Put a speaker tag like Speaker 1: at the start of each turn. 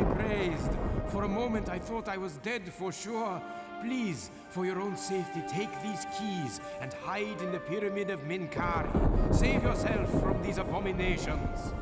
Speaker 1: be praised. For a moment I thought I was dead for sure. Please, for your own safety, take these keys and hide in the pyramid of Minkari. Save yourself from these abominations.